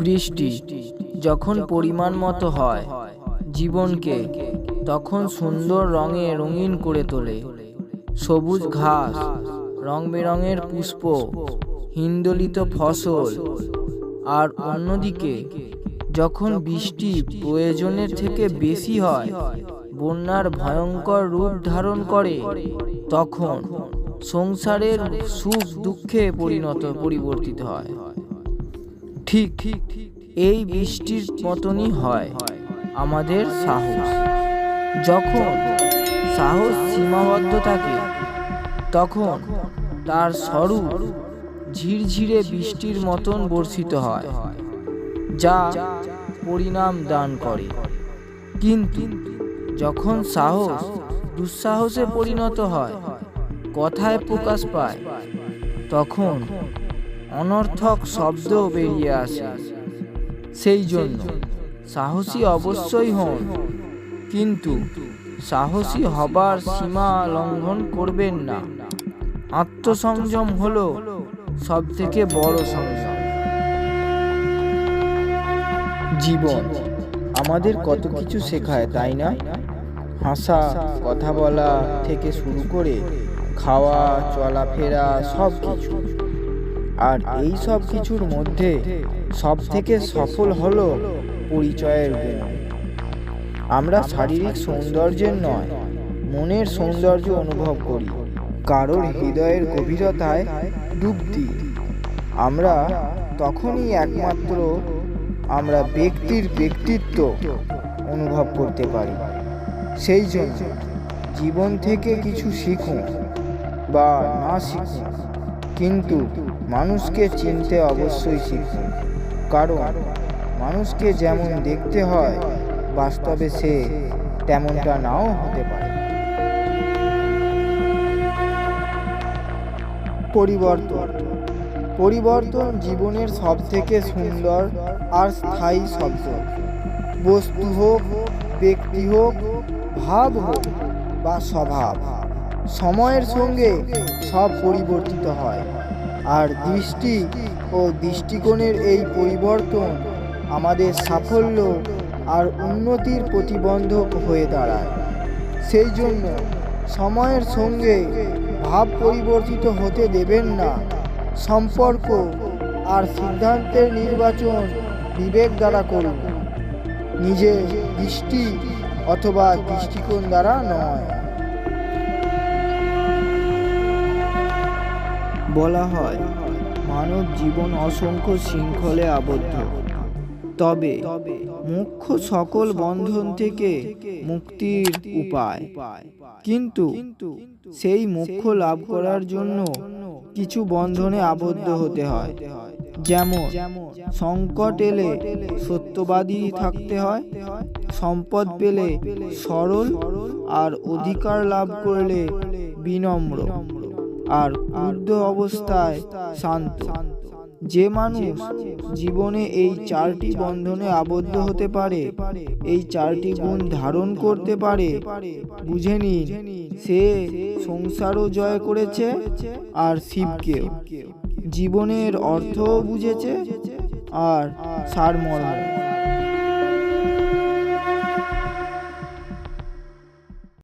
বৃষ্টি যখন পরিমাণ মতো হয় জীবনকে তখন সুন্দর রঙে রঙিন করে তোলে। সবুজ ঘাস রং বেরঙের পুষ্প হিন্দলিত ফসল। আর অন্যদিকে যখন বৃষ্টি প্রয়োজনের থেকে বেশি হয় বন্যার ভয়ঙ্কর রূপ ধারণ করে তখন সংসারের সুখ দুঃখে পরিণত পরিবর্তিত হয়। ঠিক ঠিক এই বৃষ্টির মতনই হয় আমাদের সাহস। যখন সাহস সীমাবদ্ধ থাকে, তখন তার স্বরূপ ঝিরঝিরে বৃষ্টির মতন বর্ষিত হয়, যা পরিণাম দান করে। কিন্তু যখন সাহস দুঃসাহসে পরিণত হয়, কথায় প্রকাশ পায়, তখন অনর্থক শব্দ বেরিয়ে আসে। সেই জন্য সাহসী অবশ্যই হন, কিন্তু সাহসী হবার সীমা লঙ্ঘন করবেন না। আত্মসংযম হলো সব থেকে বড় সংযম। জীবন, আমাদের কত কিছু শেখায়, তাই না? হাসা, কথা বলা থেকে শুরু করে খাওয়া, চলাফেরা সব কিছু আর এই সব কিছুর মধ্যে সব থেকে সফল হলো পরিচয়ের গুণ আমরা শারীরিক সৌন্দর্যের নয়, মনের সৌন্দর্য অনুভব করি। কারোর হৃদয়ের গভীরতায় ডুব দিই। আমরা তখনই একমাত্র আমরা ব্যক্তির ব্যক্তিত্ব অনুভব করতে পারি। সেই জন্য জীবন থেকে কিছু শিখুন বা না শিখুন। কিন্তু মানুষকে চিনতে অবশ্যই শিখুন কারণ মানুষকে যেমন দেখতে হয়, বাস্তবে সে তেমনটা নাও হতে পারে। পরিবর্তন। পরিবর্তন জীবনের সব থেকে সুন্দর আর স্থায়ী শব্দ। বস্তু হোক, ব্যক্তি হোক, ভাব হোক বা স্বভাব। সময়ের সঙ্গে সব পরিবর্তিত হয়। আর দৃষ্টি ও দৃষ্টিকোণের এই পরিবর্তন আমাদের সাফল্য আর উন্নতির প্রতিবন্ধক হয়ে দাঁড়ায়। সেই জন্য সময়ের সঙ্গে ভাব পরিবর্তিত হতে দেবেন না। সম্পর্ক আর সিদ্ধান্তের নির্বাচন বিবেক দ্বারা করুন। নিজের দৃষ্টি অথবা দৃষ্টিকোণ দ্বারা নয়। বলা হয়, মানব জীবন অসংখ্য শৃঙ্খলে আবদ্ধ। তবে মুখ্য সকল বন্ধন থেকে মুক্তির উপায়। কিন্তু সেই মুখ্য লাভ করার জন্য কিছু বন্ধনে আবদ্ধ হতে হয়। যেমন, সংকট এলে সত্যবাদী থাকতে হয়, সম্পদ পেলে সরল আর অধিকার লাভ করলে বিনম্র। আর ক্রুদ্ধ অবস্থায় শান্ত। যে মানুষ জীবনে এই চারটি বন্ধনে আবদ্ধ হতে পারে, এই চারটি গুণ ধারণ করতে পারে, বুঝে নিন, সে সংসারও জয় করেছে আর শিবকে জীবনের অর্থও বুঝেছে আর সারমর্ম।